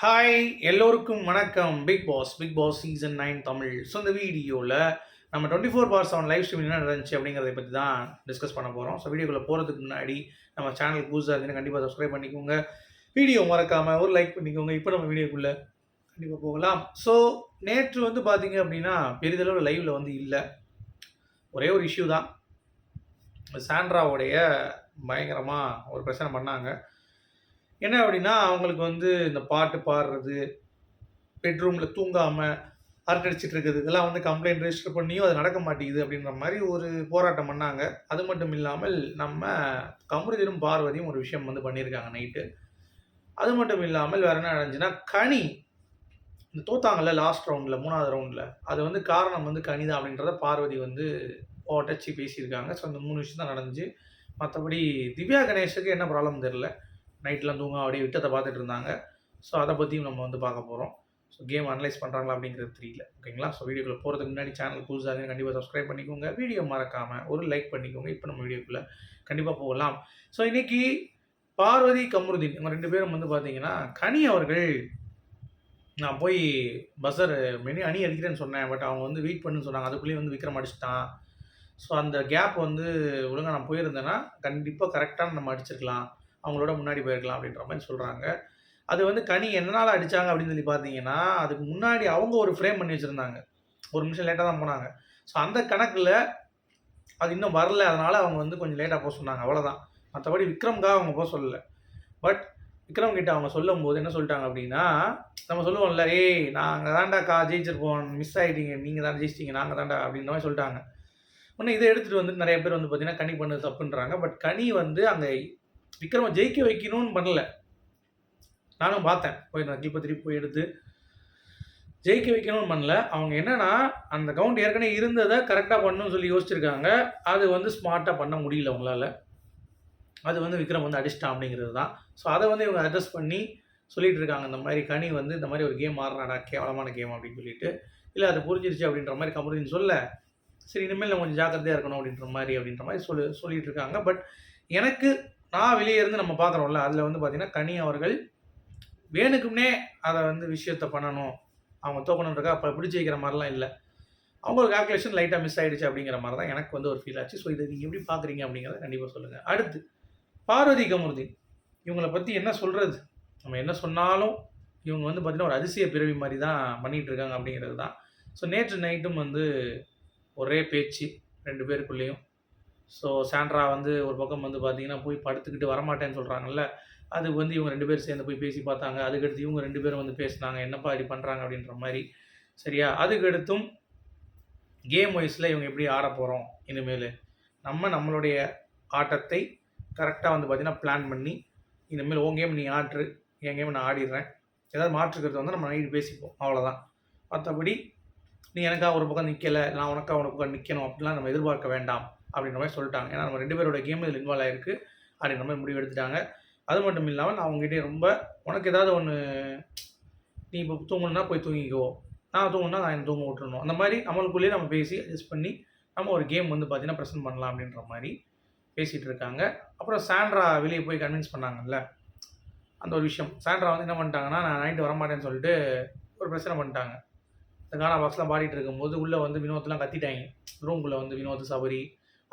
Hi எல்லோருக்கும் வணக்கம். Bigg Boss Bigg Boss season nine Tamil. So இந்த வீடியோவில் நம்ம twenty four by seven live stream என்ன நடந்துச்சு அப்படிங்கிறத பற்றி தான் டிஸ்கஸ் பண்ண போகிறோம் ஸோ வீடியோக்குள்ளே போகிறதுக்கு முன்னாடி நம்ம சேனல் புதுசாக இருந்துன்னு கண்டிப்பாக சப்ஸ்கிரைப் பண்ணிக்கோங்க. வீடியோ மறக்காமல் ஒரு லைக் பண்ணிக்கோங்க. இப்போ நம்ம வீடியோக்குள்ளே கண்டிப்பாக போகலாம். ஸோ நேற்று வந்து பார்த்தீங்க அப்படின்னா பெரிதளவு லைவில் வந்து இல்லை. ஒரே ஒரு இஷ்யூ தான். சாண்ட்ராவுடைய பயங்கரமாக ஒரு பிரச்சனை பண்ணாங்க. என்ன அப்படின்னா அவங்களுக்கு வந்து இந்த பாட்டு பாடுறது பெட்ரூமில் தூங்காமல் அரட்டடிச்சிட்டு இருக்குது இதெல்லாம் வந்து கம்ப்ளைண்ட் ரெஜிஸ்டர் பண்ணியும் அது நடக்க மாட்டேங்குது அப்படின்ற மாதிரி ஒரு போராட்டம் பண்ணாங்க. அது மட்டும் இல்லாமல் நம்ம கமருதீனும் பார்வதியும் ஒரு விஷயம் வந்து பண்ணியிருக்காங்க நைட்டு அது மட்டும் இல்லாமல் வேறு என்ன நடந்துச்சுன்னா கனி இந்த தோத்தாங்கல்ல லாஸ்ட் ரவுண்டில் மூணாவது ரவுண்டில் அது வந்து காரணம் வந்து கனி தான் அப்படின்றத பார்வதி வந்து ஓட்டச்சி பேசியிருக்காங்க. ஸோ அந்த மூணு விஷயம் தான் நடந்துச்சு. மற்றபடி திவ்யா கணேஷுக்கு என்ன ப்ராப்ளம் தெரில நைட்லாம் தூங்க அப்படியே விட்டத்தை பார்த்துட்டு இருந்தாங்க. ஸோ அதை பற்றியும் நம்ம வந்து பார்க்க போகிறோம் ஸோ கேம் அனலைஸ் பண்ணுறாங்களா அப்படிங்கிறது தெரியல. ஓகேங்களா? ஸோ வீடியோக்குள்ளே போகிறதுக்கு முன்னாடி சேனல் புதுசாக கண்டிப்பாக சப்ஸ்கிரைப் பண்ணிக்கோங்க. வீடியோ மறக்காமல் ஒரு லைக் பண்ணிக்கோங்க. இப்போ நம்ம வீடியோக்குள்ளே கண்டிப்பாக போகலாம். ஸோ இன்றைக்கி பார்வதி கமருதீன் இவங்க ரெண்டு பேரும் வந்து பார்த்தீங்கன்னா கனி அவர்கள் நான் போய் பஸ்ஸர் மெனி அணி அடிக்கிறேன்னு சொன்னேன். பட் அவங்க வந்து வெயிட் பண்ணுன்னு சொன்னாங்க. அதுக்குள்ளேயே வந்து விக்ரம் அடிச்சிட்டான். ஸோ அந்த கேப் வந்து ஒழுங்காக நான் போயிருந்தேன்னா கண்டிப்பாக கரெக்டாக நம்ம அடிச்சிருக்கலாம். அவங்களோட முன்னாடி போயிருக்கலாம் அப்படின்ற மாதிரி சொல்கிறாங்க அது வந்து கனி என்னால் அடித்தாங்க அப்படின்னு சொல்லி பார்த்தீங்கன்னா அதுக்கு முன்னாடி அவங்க ஒரு ஃப்ரேம் பண்ணி வச்சுருந்தாங்க. ஒரு நிமிஷம் லேட்டாக தான் போனாங்க. ஸோ அந்த கணக்கில் அது இன்னும் வரல. அதனால் அவங்க வந்து கொஞ்சம் லேட்டாக போக சொன்னாங்க. அவ்வளோதான் மற்றபடி விக்ரம்காக அவங்க போக சொல்லலை. பட் விக்ரம் கிட்ட அவங்க சொல்லும் போது என்ன சொல்லிட்டாங்க அப்படின்னா நம்ம சொல்லுவோம்ல ஏய் நாங்கள் தான்டா கா ஜெயிச்சிருப்போம். மிஸ் ஆகிட்டீங்க நீங்கள் தான் ஜெயிச்சிட்டீங்க. நாங்கள் தான்டா அப்படின்ற மாதிரி சொல்லிட்டாங்க. ஒன்று இதை எடுத்துகிட்டு வந்து நிறைய பேர் வந்து பார்த்தீங்கன்னா கனி பண்ணது தப்புன்றாங்க. பட் கனி வந்து அங்கே விக்ரமை ஜெயிக்க வைக்கணும்னு பண்ணல. நானும் பார்த்தேன். போய் நான் கிளிப்பை திருப்பி போய் எடுத்து ஜெயிக்க வைக்கணும்னு பண்ணல. அவங்க என்னன்னா அந்த கவுண்ட் ஏற்கனவே இருந்ததை கரெக்டாக பண்ணணும்னு சொல்லி யோசிச்சிருக்காங்க. அது வந்து ஸ்மார்ட்டாக பண்ண முடியல அவங்களால. அது வந்து விக்ரம் வந்து அடிச்சிட்டான் அப்படிங்கிறது தான். ஸோ அதை வந்து இவங்க அட்ரஸ் பண்ணி சொல்லிட்டு இருக்காங்க. இந்த மாதிரி கனி வந்து இந்த மாதிரி ஒரு கேம் ஆடுறாடா கேவலமான கேம் அப்படின்னு சொல்லிட்டு. இல்லை அது புரிஞ்சிருச்சு அப்படின்ற மாதிரி கமருதீன் சொல்ல சரி இனிமேல் நம்ம கொஞ்சம் ஜாக்கிரதையாக இருக்கணும் அப்படின்ற மாதிரி அப்படின்ற மாதிரி சொல்லி சொல்லிட்டு இருக்காங்க. பட் எனக்கு நான் வெளியே இருந்து நம்ம பார்க்குறோம்ல அதில் வந்து பார்த்தீங்கன்னா கனி அவர்கள் வேணுக்கும்னே அதை வந்து விஷயத்த பண்ணணும். அவங்க தோக்கணுன்றக்கா அப்போ பிடிச்சி வைக்கிற மாதிரிலாம் இல்லை. அவங்க ஒரு கால்குலேஷன் லைட்டாக மிஸ் ஆகிடுச்சு அப்படிங்கிற மாதிரி தான் எனக்கு வந்து ஒரு ஃபீல் ஆச்சு. ஸோ இதை நீங்கள் எப்படி பார்க்குறீங்க அப்படிங்கிறத கண்டிப்பாக சொல்லுங்கள் அடுத்து பார்வதி கமுருதீன். இவங்களை பற்றி என்ன சொல்கிறது நம்ம என்ன சொன்னாலும் இவங்க வந்து பார்த்திங்கன்னா ஒரு அதிசய பிறவி மாதிரி தான் பண்ணிகிட்டு இருக்காங்க அப்படிங்கிறது தான். ஸோ நேற்று நைட்டும் வந்து ஒரே பேச்சு ரெண்டு பேருக்குள்ளேயும். ஸோ சாண்ட்ரா வந்து ஒரு பக்கம் வந்து பார்த்தீங்கன்னா போய் படுத்துக்கிட்டு வரமாட்டேன்னு சொல்கிறாங்கல்ல அது வந்து இவங்க ரெண்டு பேரும் சேர்ந்து போய் பேசி பார்த்தாங்க. அதுக்கடுத்து இவங்க ரெண்டு பேரும் வந்து பேசினாங்க. என்னப்பா இப்படி பண்ணுறாங்க அப்படின்ற மாதிரி. சரியா? அதுக்கடுத்தும் கேம் வைஸில் இவங்க எப்படி ஆட போகிறோம் இனிமேல். நம்ம நம்மளுடைய ஆட்டத்தை கரெக்டாக வந்து பார்த்திங்கன்னா பிளான் பண்ணி இனிமேல் உன் கேம் நீ ஆட்ரு என் கேம் நான் ஆடிடுறேன். ஏதாவது மாற்றுக்கிறது வந்து நம்ம நைட்டு பேசிப்போம். அவ்வளோதான் மற்றபடி நீ எனக்காக ஒரு பக்கம் நிற்கலை நான் உனக்காக ஒரு பக்கம் நிற்கணும் அப்படிலாம் நம்ம எதிர்பார்க்க வேண்டாம். அப்படின்ற மாதிரி சொல்லிட்டாங்க. ஏன்னா நம்ம ரெண்டு பேரோட கேம் இதில் இன்வால்வ் ஆயிருக்கு. அப்படின்ற மாதிரி முடிவு எடுத்துட்டாங்க. அது மட்டும் இல்லாமல் நான் அவங்ககிட்டே ரொம்ப உனக்கு ஏதாவது ஒன்று நீ இப்போ தூங்கணுன்னா போய் தூங்கிக்கோ. நான் தூங்கணுன்னா நான் என்ன தூங்க விட்டுருணும் அந்த மாதிரி நம்மளுக்குள்ளேயே நம்ம பேசி அட்ஜஸ்ட் பண்ணி நம்ம ஒரு கேம் வந்து பார்த்தீங்கன்னா ப்ரெசென்ட் பண்ணலாம் அப்படின்ற மாதிரி பேசிகிட்டு இருக்காங்க. அப்புறம் சாண்ட்ரா வெளியே போய் கன்வின்ஸ் பண்ணாங்கல்ல? அந்த ஒரு விஷயம். சாண்ட்ரா வந்து என்ன பண்ணிட்டாங்கன்னா நான் நைட்டு வரமாட்டேன்னு சொல்லிட்டு ஒரு பிரச்சனை பண்ணிட்டாங்க. இந்த கானா பாக்ஸ்லாம் பாடிட்டு இருக்கும்போது உள்ளே வந்து வினோத்லாம் கத்திட்டாங்க. ரூம்குள்ளே வந்து வினோத் சபரி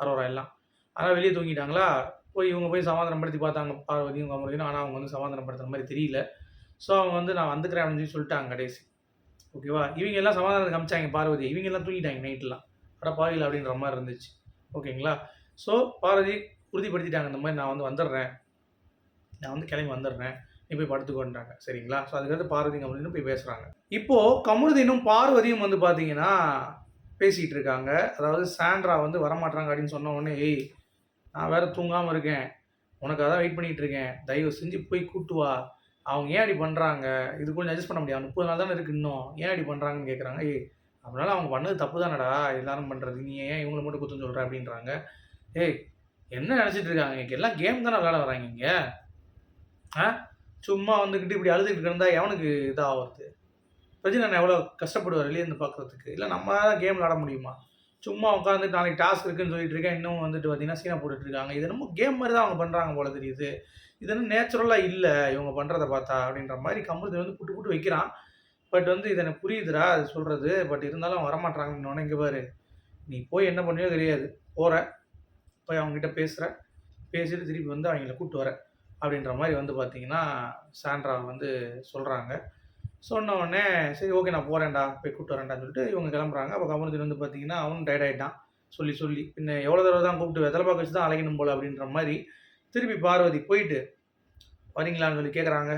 அரோரா எல்லாம். ஆனால் வெளியே தூங்கிட்டாங்களா? போய் இவங்க போய் சமாதானப்படுத்தி பார்த்தாங்க. பார்வதியும் கமரதியும் ஆனால் அவங்க வந்து சமாதானப்படுத்துற மாதிரி தெரியல. ஸோ அவங்க வந்து நான் வந்துக்கிறேன் அப்படின்னு சொல்லி சொல்லிட்டாங்க கடைசி. ஓகேவா இவங்க எல்லாம் சமாதானம் காமிச்சாங்க பார்வதி. இவங்க எல்லாம் தூங்கிட்டாங்க நைட்லாம் அட பாவியில் அப்படின்ற மாதிரி இருந்துச்சு. ஓகேங்களா ஸோ பார்வதி உறுதிப்படுத்திட்டாங்க. இந்த மாதிரி நான் வந்து வந்துடுறேன். நான் வந்து கிளம்பி வந்துடுறேன். நீ போய் படுத்துக்கோன்றாங்க. சரிங்களா? ஸோ அதுக்கடுத்து பார்வதி கமருதினும் போய் பேசுகிறாங்க இப்போது கமருதினும் பார்வதியும் வந்து பார்த்தீங்கன்னா பேசிகிட்டு இருக்காங்க அதாவது சாண்ட்ரா வந்து வரமாட்டாங்க அப்படின்னு சொன்ன உடனே ஏய் நான் வேற தூங்காமல் இருக்கேன். உனக்காக தான் வெயிட் பண்ணிட்டு இருக்கேன். தயவு செஞ்சு போய் கூட்டு வா. அவங்க ஏன் அப்படி பண்ணுறாங்க இது கொஞ்சம் அட்ஜஸ்ட் பண்ண முடியாது. முப்பது நாள் தானே இருக்கு இன்னும். ஏன் அப்படி பண்ணுறாங்கன்னு கேட்குறாங்க ஏய் அதனால அவங்க பண்ணது தப்பு தானடா. எல்லாரும் பண்ணுறது நீ ஏன் இவங்களை மட்டும் குத்தம் சொல்கிற அப்படின்றாங்க. ஏய் என்ன நினச்சிட்டு இருக்காங்க? இங்கே எல்லாம் கேம் தானே விளாட வராங்க இங்கே? ஆ? சும்மா வந்துக்கிட்டு இப்படி அழுதுகிட்டு இருந்தால் எவனுக்கு இதாகிறது ரஜினி எவ்வளோ கஷ்டப்படுவார் வெளியே பார்க்குறதுக்கு இல்லை நம்ம தான் கேம் விளாட முடியுமா? சும்மா உட்காந்து நாளைக்கு டாஸ்க் இருக்குன்னு சொல்லிட்டு இருக்கேன். இன்னும் வந்துட்டு பார்த்தீங்கன்னா சீனா போட்டுட்டு இருக்காங்க. இது ரொம்ப கேம் மாதிரி தான் அவங்க பண்ணுறாங்க போல தெரியுது. இது என்ன நேச்சுரலாக இல்லை இவங்க பண்ணுறதை பார்த்தா அப்படின்ற மாதிரி கமருதீன் வந்து புட்டு புட்டு வைக்கிறான். பட் வந்து இது எனக்கு புரியுதுடா அது சொல்கிறது பட் இருந்தாலும் அவங்க வரமாட்டாங்கன்னு இங்கே பாரு. நீ போய் என்ன பண்ணியோ தெரியாது. போகிற போய் அவங்ககிட்ட பேசுகிற பேசிட்டு திருப்பி வந்து அவங்கள கூப்பிட்டு வர. அப்படின்ற மாதிரி வந்து பார்த்தீங்கன்னா சாண்ட்ரா வந்து சொல்கிறாங்க சொன்ன உடனே சரி ஓகே நான் போகிறேன்டா போய் கூப்பிட்டு வரேன்டான்னு சொல்லிட்டு இவங்க கிளம்புறாங்க. அப்போ கமருதீன் வந்து பார்த்தீங்கன்னா அவனும் டயர்ட் ஆகிட்டான் சொல்லி சொல்லி பின்ன எவ்வளோ தடவை தான் கூப்பிட்டு வெத்தலை பார்க்க வச்சு தான் அழைக்கணும் போல அப்படின்ற மாதிரி திருப்பி பார்வதி போயிட்டு வரீங்களான்னு சொல்லி கேட்குறாங்க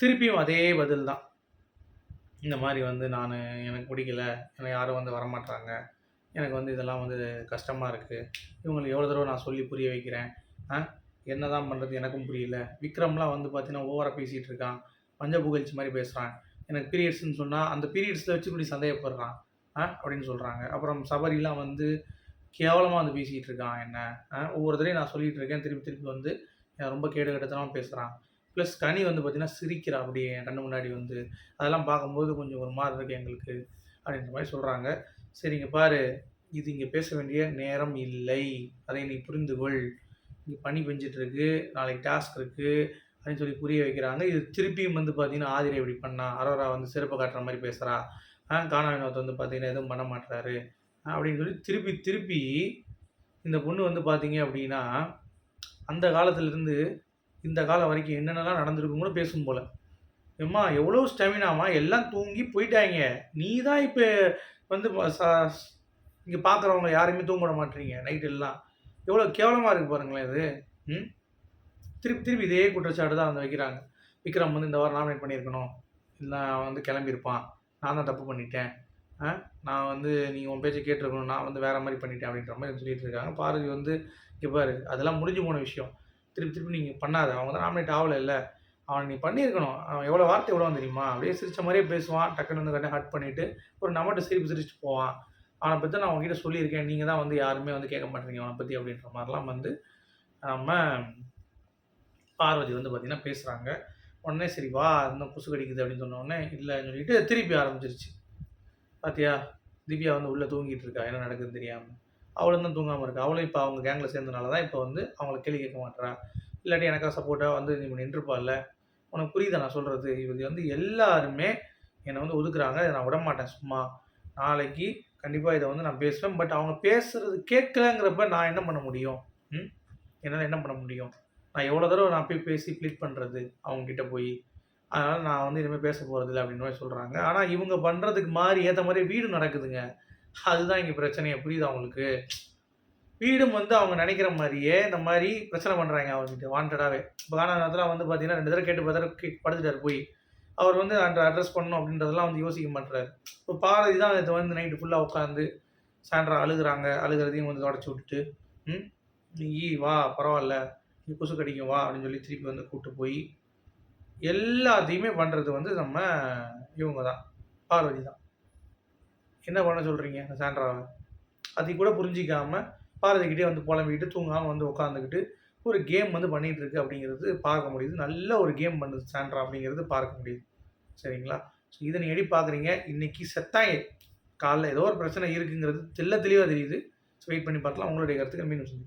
திருப்பியும் அதே பதில் தான். இந்த மாதிரி வந்து நான் எனக்கு பிடிக்கல. எனக்கு யாரும் வந்து வரமாட்டாங்க எனக்கு வந்து இதெல்லாம் வந்து கஷ்டமாக இருக்குது இவங்களுக்கு எவ்வளோ தடவை நான் சொல்லி புரிய வைக்கிறேன். ஆ? என்ன தான் பண்ணுறது எனக்கும் புரியல. விக்ரம்லாம் வந்து பார்த்தீங்கன்னா ஓவராக பேசிகிட்டு இருக்கான். பஞ்ச புகழ்ச்சி மாதிரி பேசுகிறான் எனக்கு பீரியட்ஸ்னு சொன்னால் அந்த பீரியட்ஸில் வச்சு இப்படி சந்தேகப்படுறான் ஆ அப்படின்னு சொல்கிறாங்க அப்புறம் சபரிலாம் வந்து கேவலமாக வந்து பேசிகிட்டு இருக்கான் என்ன ஆ ஒவ்வொரு தடையும் நான் சொல்லிகிட்டு இருக்கேன் திருப்பி திருப்பி வந்து ரொம்ப கேடு கட்டத்தனமாக பேசுகிறான் ப்ளஸ் கனி வந்து பார்த்திங்கன்னா சிரிக்கிறா அப்படியே என் கண்ணு முன்னாடி வந்து. அதெல்லாம் பார்க்கும்போது கொஞ்சம் ஒரு மாதிரி இருக்குது எங்களுக்கு அப்படின்ற மாதிரி சொல்கிறாங்க சரிங்க பாரு இது இங்கே பேச வேண்டிய நேரம் இல்லை. அதை நீ புரிந்து கொள் இங்கே பனி பெஞ்சிட்ருக்கு நாளைக்கு டாஸ்க் இருக்குது அப்படின்னு சொல்லி புரிய வைக்கிறாங்க. இது திருப்பியும் வந்து பார்த்தீங்கன்னா ஆதிரை இப்படி பண்ணா அரோரா வந்து சிறப்பு காட்டுற மாதிரி பேசுகிறா ஆ காணா வினோத் வந்து பார்த்தீங்கன்னா எதுவும் பண்ண மாட்டுறாரு அப்படின்னு சொல்லி திருப்பி திருப்பி இந்த பொண்ணு வந்து பார்த்தீங்க அப்படின்னா அந்த காலத்துலேருந்து இந்த காலம் வரைக்கும் என்னென்னலாம் நடந்திருக்கும் கூட பேசும் போல். ஏம்மா எவ்வளோ ஸ்டெமினாமா எல்லாம் தூங்கி போயிட்டாங்க நீ தான் இப்போ வந்து இங்கே பார்க்குறவங்க யாருமே தூங்க விட மாட்டீங்க நைட் எல்லாம். எவ்வளோ கேவலமாக இருக்குது பாருங்களேன் இது. ம்? திருப்பி திருப்பி இதே குற்றச்சாட்டு தான் வந்து வைக்கிறாங்க. விக்ரம் வந்து இந்த வாரம் நாமினேட் பண்ணியிருக்கணும். இல்லை அவன் வந்து கிளம்பியிருப்பான். நான் தான் தப்பு பண்ணிட்டேன். ஆ? நான் வந்து நீங்கள் உன் பேச்சை கேட்டிருக்கணும். நான் வந்து வேறு மாதிரி பண்ணிட்டேன் அப்படின்ற மாதிரி சொல்லிட்டு இருக்காங்க. பாரதி வந்து இங்கே பாரு அதெல்லாம் முடிஞ்சு போன விஷயம். திருப்பி திருப்பி நீங்கள் பண்ணாத. அவங்க தான் நாமினேட் ஆகலை இல்லை. அவன் நீ பண்ணியிருக்கணும். அவன் எவ்வளோ வார்த்தை எவ்வளோ தெரியுமா? அப்படியே சிரித்த மாதிரியே பேசுவான். டக்குன்னு வந்து கண்ணை ஹட் பண்ணிவிட்டு ஒரு நம்மகிட்ட சிரிப்பு சிரிச்சுட்டு போவான். அவனை பற்றி நான் உங்ககிட்ட சொல்லியிருக்கேன். நீங்கள் தான் வந்து யாருமே வந்து கேட்க மாட்டேறீங்க அவனை பற்றி அப்படின்ற மாதிரிலாம் வந்து நம்ம பார்வதி வந்து பார்த்திங்கன்னா பேசுகிறாங்க உடனே சரி வா இன்னும் கொசு கடிக்குது அப்படின்னு சொன்னோடனே இல்லைன்னு சொல்லிட்டு திருப்பி ஆரம்பிச்சிருச்சு. பாத்தியா? திவ்யா வந்து உள்ளே தூங்கிட்டு இருக்கா என்ன நடக்குதுன்னு தெரியாமல் அவளும் தான் தூங்காமல் இருக்கா. அவளும் இப்போ அவங்க கேங்கில் சேர்ந்தனால தான் இப்போ வந்து அவங்கள கேள்வி கேட்க மாட்டேறா இல்லாட்டி எனக்கா சப்போர்ட்டாக வந்து நீ நின்றுப்பால உனக்கு புரியுதா நான் சொல்கிறது இது வந்து எல்லாருமே என்னை வந்து ஒதுக்குறாங்க. இதை நான் விட மாட்டேன் சும்மா. நாளைக்கு கண்டிப்பாக இதை வந்து நான் பேசுவேன். பட் அவங்க பேசுகிறது கேட்கலங்கிறப்ப நான் என்ன பண்ண முடியும்? ம்? என்னால் என்ன பண்ண முடியும்? நான் எவ்வளோ தடவை நான் போய் பேசி ப்ளீட் பண்ணுறது அவங்கக்கிட்ட போய்? அதனால் நான் வந்து இனிமேல் பேச போகிறதில்ல அப்படின்னு மாதிரி சொல்கிறாங்க ஆனால் இவங்க பண்ணுறதுக்கு மாதிரி ஏற்ற மாதிரி வீடு நடக்குதுங்க. அதுதான் இங்கே பிரச்சனையை. புரியுது அவங்களுக்கு வீடும் வந்து அவங்க நினைக்கிற மாதிரியே இந்த மாதிரி பிரச்சனை பண்ணுறாங்க அவங்ககிட்ட வாண்டடாகவே இப்போ ஆனால் நேரத்தில் வந்து பார்த்தீங்கன்னா ரெண்டு தடவை கேட்டு பத்திர படுத்துட்டார் போய். அவர் வந்து அந்த அட்ரஸ் பண்ணணும் அப்படின்றதெல்லாம் வந்து யோசிக்க மாட்டுறாரு இப்போ பாரதி தான் இதை வந்து நைட்டு ஃபுல்லாக உட்காந்து சாயந்தரம் அழுகுறாங்க. அழுகிறதையும் வந்து தொடச்சி விட்டுட்டு ம் நீ வா பரவாயில்ல. நீ கொசு கடிக்க வா அப்படின்னு சொல்லி திருப்பி வந்து கூப்பிட்டு போய் எல்லாத்தையுமே பண்ணுறது வந்து நம்ம இவங்க தான் பார்வதி தான். என்ன பண்ண சொல்கிறீங்க அந்த சாண்ட்ராவை? அதை கூட புரிஞ்சிக்காமல் பார்வதிக்கிட்டே வந்து புலம்பிக்கிட்டு தூங்காமல் வந்து உட்காந்துக்கிட்டு ஒரு கேம் வந்து பண்ணிகிட்டு இருக்கு அப்படிங்கிறது பார்க்க முடியுது. நல்ல ஒரு கேம் பண்ணுது சாண்ட்ரா அப்படிங்கிறது பார்க்க முடியுது. சரிங்களா? ஸோ இதை நீங்கள் எப்படி பார்க்குறீங்க இன்றைக்கி செத்தாங்க காலைல ஏதோ ஒரு பிரச்சனை இருக்குங்கிறது தெல்ல தெளிவாக தெரியுது. ஸோ வெயிட் பண்ணி பார்க்கலாம். உங்களுடைய கருத்துக்கு மீண்டும் சொல்லி